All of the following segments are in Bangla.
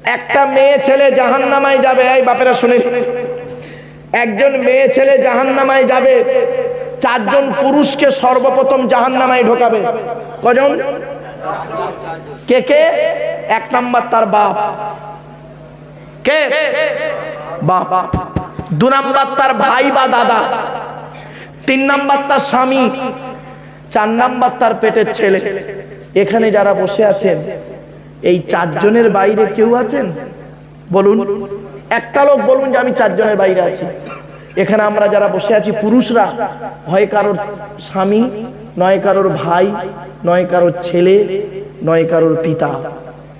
একটা মেয়ে ছেলে জাহান নামায় যাবে, এই বাপেরা শুনে একজন মেয়ে ছেলে জাহান নামায় যাবে, চারজন পুরুষকে সর্বপ্রথম জাহান নামায় ঢোকাবে। কজন? কে কে? এক নাম্বার তার বাপ। কে? বাপ। দু নাম্বার তার ভাই বা দাদা। তিন নাম্বার তার স্বামী। চার নাম্বার তার পেটের ছেলে। এখানে যারা বসে আছেন এই চারজনের বাইরে কেউ আছেন? বলুন। একটা লোক বলুন যে আমি চারজনের বাইরে আছি। এখানে আমরা যারা বসে আছি, পুরুষরা, হয় কারোর স্বামী, নয় কারোর ভাই, নয় কারোর ছেলে, নয় কারোর পিতা।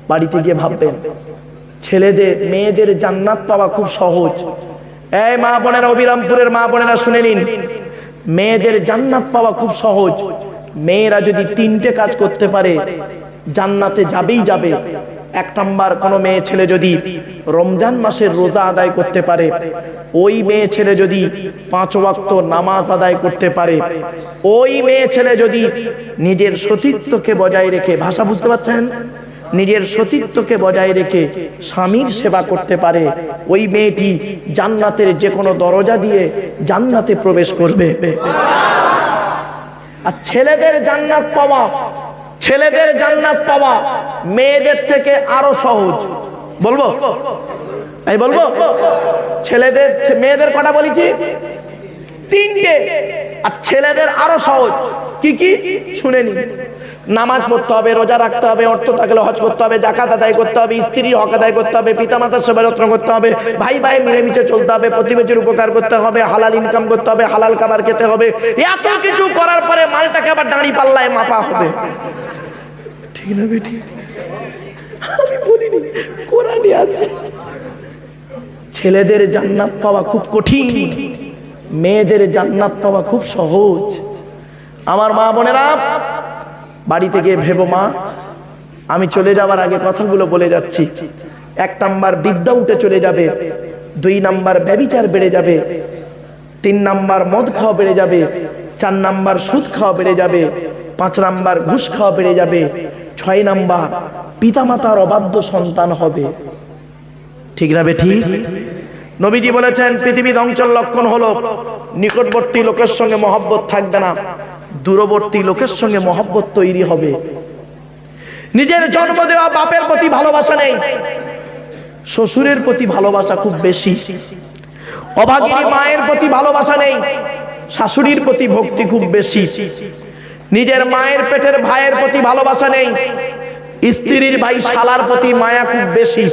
বাড়িতে গিয়ে ভাববেন, ছেলেদের, মেয়েদের জান্নাত পাওয়া খুব সহজ। এই মা বোনেরা, অবিরামপুরের মা বোনেরা শুনে নিন। মেয়েদের জান্নাত পাওয়া খুব সহজ। মেয়েরা যদি তিনটে কাজ করতে পারে জান্নাতে যাবেই যাবে। এক নাম্বার, কোনো মেয়ে ছেলে যদি রমজান মাসের রোজা আদায় করতে পারে, ওই মেয়ে ছেলে যদি পাঁচ ওয়াক্ত নামাজ আদায় করতে পারে, ওই মেয়ে ছেলে যদি নিজের সতীত্বকে বজায় রেখে, ভাষা বুঝতে পারছেন? নিজের সতীত্বকে বজায় রেখে স্বামীর সেবা করতে পারে, ওই মেয়েটি জান্নাতের যে কোনো দরজা দিয়ে জান্নাতে প্রবেশ করবে। আর ছেলেদের জান্নাত পাওয়া ছেলেদের জান্নাত পাওয়া মেয়েদের থেকে আরও সহজ। বলব? এই বলব? ছেলেদের, মেয়েদের কথা বলেছি? তিনটে। আর ছেলেদের আরও সহজ। কি কি? শুনে নি নামাজ পড়তে হবে, রোজা রাখতে হবে, অর্থ থাকলে হজ করতে হবে জাকাত আদায় করতে হবে, স্ত্রীর হক আদায় করতে হবে, পিতামাতার সেবা যত্ন করতে হবে, ভাই ভাই মিলেমিশে চলতে হবে, প্রতিবেশীর উপকার করতে হবে, হালাল ইনকাম করতে হবে, হালাল খাবার খেতে হবে, এত কিছু করার পরে মালটাকে আবার দাঁড়ি পাল্লায় মাপা হবে। ঠিক না বেটি? আমি বলিনি কোরআনে আছে। ছেলেদের জান্নাত পাওয়া খুব কঠিন, মেয়েদের জান্নাত পাওয়া খুব সহজ। আমার মা বোনেরা বাড়ি গিয়ে ভেবো মা, আমি চলে যাওয়ার আগে কথাগুলো বলে যাচ্ছি। এক নাম্বার বিদ্যা উঠে চলে যাবে, দুই নাম্বার ব্যবিচার বেড়ে যাবে, তিন নাম্বার মদ খাওয়া বেড়ে যাবে, চার নাম্বার সুদ খাওয়া বেড়ে যাবে, পাঁচ নাম্বার ঘুষ খাওয়া বেড়ে যাবে, ছয় নাম্বার পিতামাতার অবাধ্য সন্তান হবে। ঠিক না বেঠি নবীজি বলেছেন, পৃথিবী ধ্বংসের লক্ষণ হলো, নিকটবর্তী লোকের সঙ্গে মহব্বত থাকবে না। দূরবর্তী লোকের সঙ্গে মহব্বত তৈরি হবে। নিজের জন্ম দেওয়া বাপের প্রতি ভালোবাসা নেই। শ্বশুরের প্রতি ভালোবাসা খুব বেশি। অভাগিনী মায়ের প্রতি ভালোবাসা নেই। শাশুড়ির প্রতি ভক্তি খুব বেশি। নিজের মায়ের পেটের ভাইয়ের প্রতি ভালোবাসা নেই। স্ত্রীর ভাই শালার প্রতি মায়া খুব বেশি।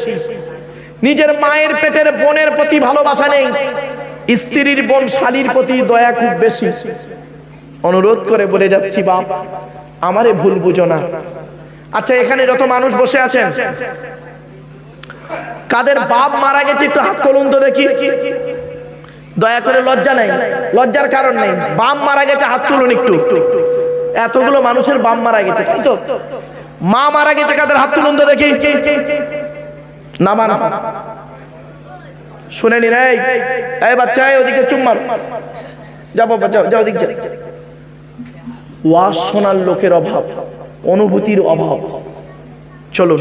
নিজের মায়ের পেটের বোনের প্রতি ভালোবাসা নেই। স্ত্রীর বোন শালির প্রতি দয়া খুব বেশি। অনুরোধ করে বলে যাচ্ছি, বাপ, আমারে ভুল বুঝো না। আচ্ছা এখানে যত মানুষ বসে আছেন, কাদের বাপ মারা গেছে একটু হাত তুলুন তো দেখি। দয়া করে লজ্জা নেই, লজ্জার কারণ নেই বাম মারা গেছে, হাত তুলুন একটু। এতগুলো মানুষের বাম মারা গেছে, তাই মা মারা গেছে, কাদের হাত তুলুন তো দেখি। না মান শুনে নি রে। এই বাচ্চা ওদিকে চুম্মার যাব, যাও যাও, ওদিক যা ওয়াজ শোনার লোকের অভাব, অনুভূতির অভাব। চলো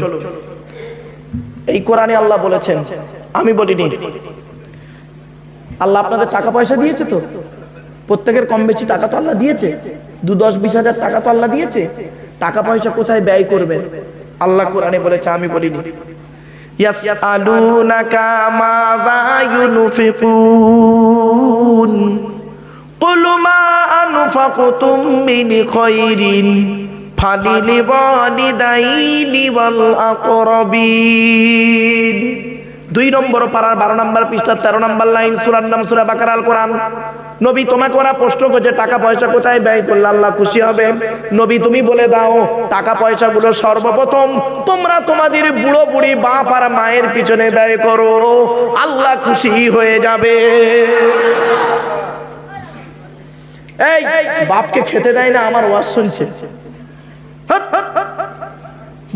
এই কোরআনে আল্লাহ বলেছেন, আমি বলিনি, আল্লাহ আপনাদের টাকা পয়সা দিয়েছে তো? প্রত্যেকের কম বেশি টাকা তো আল্লাহ দিয়েছে। দু দশ বিশ হাজার টাকা তো আল্লাহ দিয়েছে। টাকা পয়সা কোথায় ব্যয় করবেন? আল্লাহ কোরআনে বলেছে, আমি বলিনি। ইয়াসআলুনাকা মাযা ইউনফিকুন। কুলু মা আনফাকুতুম মিন খায়রিন ফালিলিওয়ালিদাইনি ওয়াল আকরাবিন। দুই নম্বর পাড়ার বারো নম্বর পৃষ্ঠা তেরো নম্বর লাইন সুরার নাম সুরা বাকারাল কোরআন নবী তোমাকে ওরা প্রশ্ন করছে, টাকা পয়সা কোথায় ব্যয় করলে আল্লাহ খুশি হবে? নবী তুমি বলে দাও, টাকা পয়সাগুলো সর্বপ্রথম তোমরা তোমাদের বুড়ো বুড়ি বাপ আর মায়ের পিছনে ব্যয় করো। আল্লাহ খুশি হয়ে যাবে। এই, বাপকে খেতে দেয় না, আমার ওয়াজ শুনছে।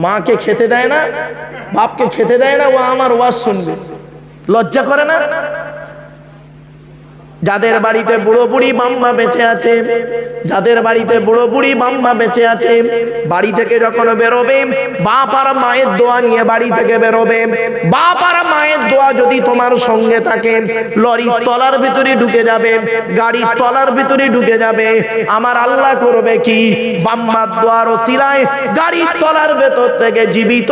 মাকে খেতে দেয় না, বাপকে খেতে দেয় না, ও আমার ওয়াজ শুনবে। লজ্জা করে না? যাদের বাড়িতে বুড়ো বুড়ি বাম্মা বেঁচে আছে, যাদের বাড়িতে বুড়ো বুড়ি বাম্মা বেঁচে আছে, বাড়ি থেকে যখন বেরোবে, বাপ আর মায়ের দোয়া নিয়ে বাড়ি থেকে বেরোবে। বাপ আর মায়ের দোয়া যদি তোমার সঙ্গে থাকে, লরির তলার ভিতরে ঢুকে যাবে, গাড়ির তলার ভিতরে ঢুকে যাবে। আমার আল্লাহ করবে কি? বাম্মার দোয়ার ওসিলায় গাড়ির তলার ভেতর থেকে জীবিত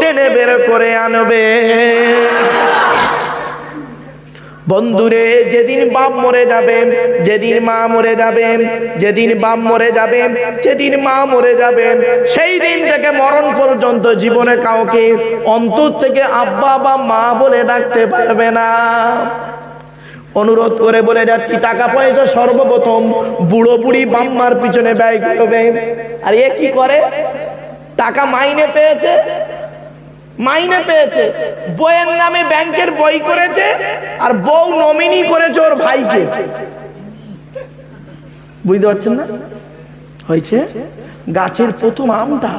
টেনে বের করে আনবে। বন্ধুরে, যেদিন বাপ মরে যাবে, যেদিন মা মরে যাবে, যেদিন বাপ মরে যাবে, যেদিন মা মরে যাবে, সেই দিন থেকে মরণ পর্যন্ত জীবনে কাউকে অন্তর থেকে আব্বা বা মা বলে ডাকতে পারবে না। অনুরোধ করে বলে যাচ্ছি, টাকা পয়সা সর্বপ্রথম বুড়ো বুড়ি বাম্মার পিছনে ব্যয় করবে। আর এ কি করে? টাকা মাইনে পেয়েছে? মাইনে পেয়েছে। বইয়ের নামে ব্যাংকের বই করেছে আর বউ নমিনি করেছে ওর ভাইকে। বুঝতে পারছেন না? হয়েছে? গাছের প্রথম আমটা,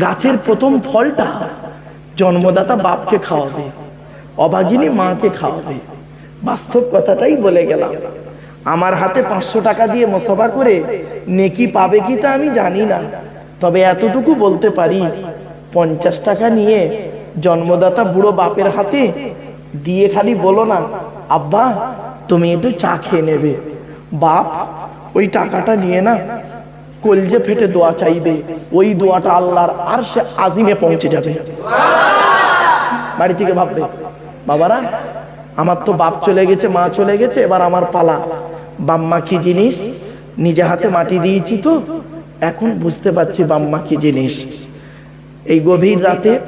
গাছের প্রথম ফলটা জন্মদাতা বাপকে খাওয়াবে, অভাগিনী মাকে খাওয়াবে। বাস্তব কথাটাই বলে গেলাম। আমার হাতে পাঁচশো টাকা দিয়ে মোসাফা করে নেকি পাবে কি তা আমি জানি না। তবে এতটুকু বলতে পারি পঞ্চাশ টাকা নিয়ে জন্মদাতা বুড়ো বাপের হাতে দিয়ে খালি বলো না, আব্বা, তুমি একটু চা খেয়ে নেবে। বাপ ওই টাকাটা নিয়ে না কলজে ফেটে দোয়া চাইবে। ওই দোয়াটা আল্লাহর আর সে আজিমে পৌঁছে যাবে। বাড়ি থেকে ভাববে, বাবারা, আমার তো বাপ চলে গেছে, মা চলে গেছে, এবার আমার পালা। বাম্মা কি জিনিস? নিজে হাতে মাটি দিয়েছি তো, এখন বুঝতে পারছি বাম্মা কি জিনিস। এই গভীর রাতে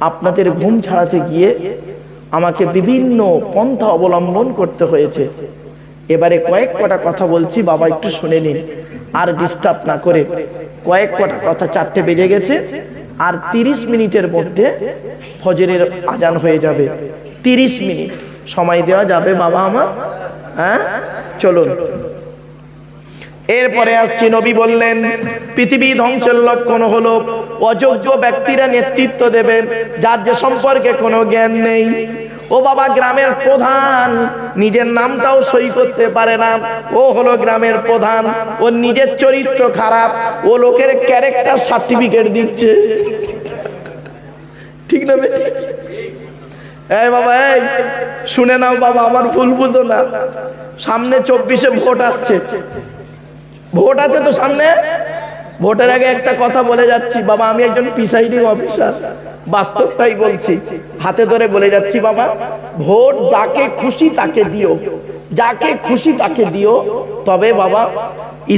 আপনাদের ঘুম ছাড়াতে গিয়ে আমাকে বিভিন্ন পন্থা অবলম্বন করতে হয়েছে। এবারে কয়েক কটা কথা বলছি, বাবা একটু শুনে নিন। আর ডিস্টার্ব না করে কয়েক কটা কথা চারটে বেজে গেছে আর তিরিশ মিনিটের মধ্যে ফজরের আজান হয়ে যাবে। তিরিশ মিনিট সময় দেওয়া যাবে, বাবা আমার। হ্যাঁ? চলুন। এরপরে আসছি নবী বললেন, পৃথিবী ধ্বংসের লক্ষণ হলো অযোগ্য ব্যক্তিরা নেতৃত্ব দেবে, যার যে সম্পর্কে কোনো জ্ঞান নেই। ও বাবা, গ্রামের প্রধান নিজের নামটাও সই করতে পারে না। ও হলো গ্রামের প্রধান ও নিজের চরিত্র খারাপ, ও লোকের ক্যারেক্টার সার্টিফিকেট দিচ্ছে। ঠিক না বেটি? এই বাবা, এই, শুনে নাও বাবা, আমার ভুল বুঝো না। সামনে চব্বিশে ভোট আসছে। ভোট আছে তো সামনে? ভোটের আগে একটা কথা বলে যাচ্ছি, বাবা, আমি একজন প্রিসাইডিং অফিসার বাস্তবটাই বলছি। হাতে ধরে বলে যাচ্ছি, বাবা, ভোট যাকে খুশি তাকে দিও। যাকে খুশি তাকে দিও। তবে, বাবা,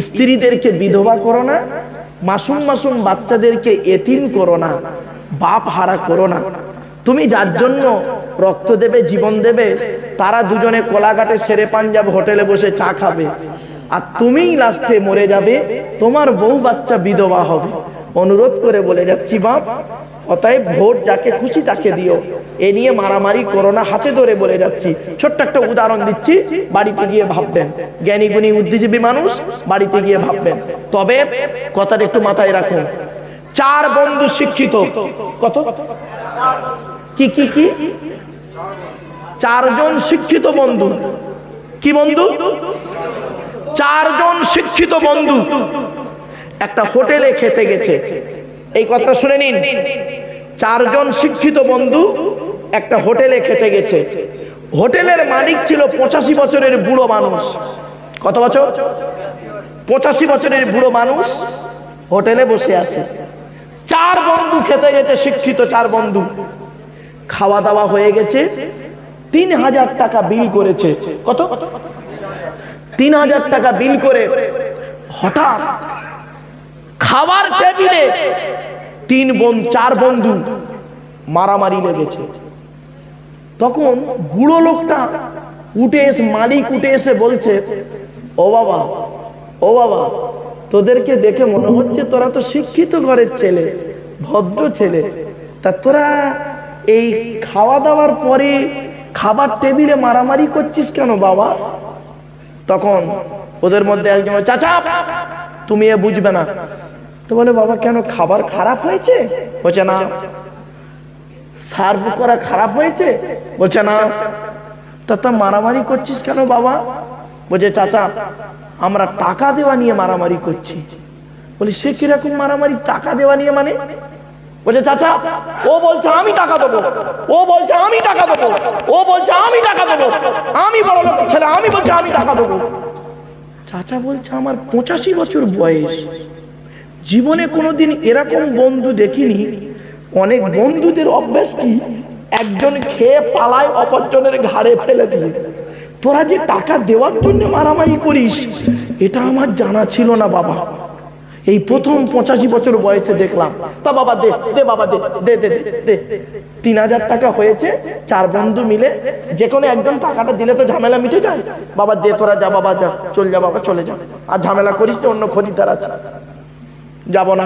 স্ত্রীদেরকে বিধবা করো না, মাসুম মাসুম বাচ্চাদেরকে এতিম করো না, বাপ হারা করো না। তুমি যার জন্য রক্ত দেবে, জীবন দেবে, তারা দুজনে কোলাঘাটে সেরে পাঞ্জাব হোটেলে বসে চা খাবে। আর তুমিই লাস্টে মরে যাবে, তোমার বউ বাচ্চা বিধবা হবে। অনুরোধ করে বলে যাচ্ছি, বাপ, অতএব ভোট যাকে খুশি তাকে দিও। এ নিয়ে মারামারি করোনা হাতে ধরে বলে যাচ্ছি। ছোট্ট একটা উদাহরণ দিচ্ছি, বাড়িতে গিয়ে ভাববেন। জ্ঞানী গুণী বুদ্ধিজীবী মানুষ বাড়িতে গিয়ে ভাববেন। তবে কথাটা একটু মাথায় রাখুন। চার বন্ধু শিক্ষিত। কত? কি কি কি? চারজন শিক্ষিত বন্ধু। কি বন্ধু? চারজন শিক্ষিত বন্ধু একটা হোটেলে খেতে গেছে। এই কথা শুনে নিন। চারজন শিক্ষিত বন্ধু একটা হোটেলে খেতে গেছে। হোটেলের মালিক ছিল পঁচাশি বছরের বুড়ো মানুষ। কত বছর? পঁচাশি বছরের বুড়ো মানুষ হোটেলে বসে আছে। চার বন্ধু খেতে গেছে শিক্ষিত চার বন্ধু। খাওয়া দাওয়া হয়ে গেছে। তিন হাজার টাকা বিল করেছে। কত? তিন হাজার টাকা বিল করে হঠাৎ খাবার টেবিলে তিন বোন, চার বন্ধু মারামারি লেগেছে। তখন বুড়ো লোকটা উঠে এসে, মালিক উঠে এসে বলছে, ও বাবা ও বাবা, তোদেরকে দেখে মনে হচ্ছে তোরা তো শিক্ষিত ঘরের ছেলে, ভদ্র ছেলে। তা তোরা এই খাওয়া দাওয়ার পরে খাবার টেবিলে মারামারি করছিস কেন বাবা? তখন ওদের মধ্যে একজন চাচা, তুমি এ বুঝবে না। তো বলে, বাবা, কেন? খাবার খারাপ হয়েছে? বলছে, না। সার্ভ করা খারাপ হয়েছে? বলছে, না। তা তা মারামারি করছিস কেন বাবা? বলছে, চাচা, আমরা টাকা দেওয়া নিয়ে মারামারি করছি। বলি, সে কীরকম মারামারি? টাকা দেওয়া নিয়ে মানে? বলছে, চাচা, ও বলছে, আমি টাকা দেবো। ও বলছে, আমি টাকা দেবো। ও বলছে, আমি টাকা দেবো। আমি বড় লোক ছেলে, আমি বলছি, আমি টাকা দেবো। চাচা বলছে, আমার পঁচাশি বছর বয়স। জীবনে কোনোদিন এরকম বন্ধু দেখিনি। অনেক বন্ধুদের অভ্যাস কি? একজন খেয়ে পালায় অপরজনের ঘাড়ে ফেলে দিয়ে। তোরা যে টাকা দেওয়ার জন্য মারামারি করিস, এটা আমার জানা ছিল না, বাবা। এই প্রথম পঁচাশি বছর বয়সে দেখলাম। তা বাবা দে দে বাবা দে দে দে দে, তিন হাজার টাকা হয়েছে চার বন্ধু মিলে। যে কোনো একজন টাকাটা দিলে তো ঝামেলা মিটে যায়। বাবা দে তোরা যা বাবা যা চল যা বাবা চলে যা। আর ঝামেলা করিস যে অন্য খরিদ্দার আছে। যাব না।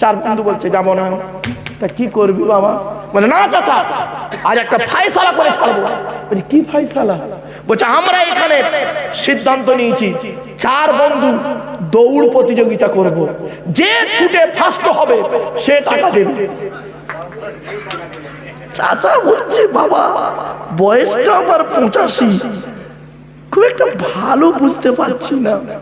চার বন্ধু বলছে যাব না। তা কি করবি বাবা? বলে না চাচা আজ একটা ফাইসালা করে ছাড়বো। বলি কি ফাইসালা? বলছে আমরা এখানে সিদ্ধান্ত নিয়েছি চার বন্ধু দৌড় প্রতিযোগিতা করব। যে ছুটে ফার্স্ট হবে, সে টাকা দেবে। চাচা বলছে, বাবা, বয়সটা আমার পঁচাশি। খুব একটা ভালো বুঝতে পারছি না।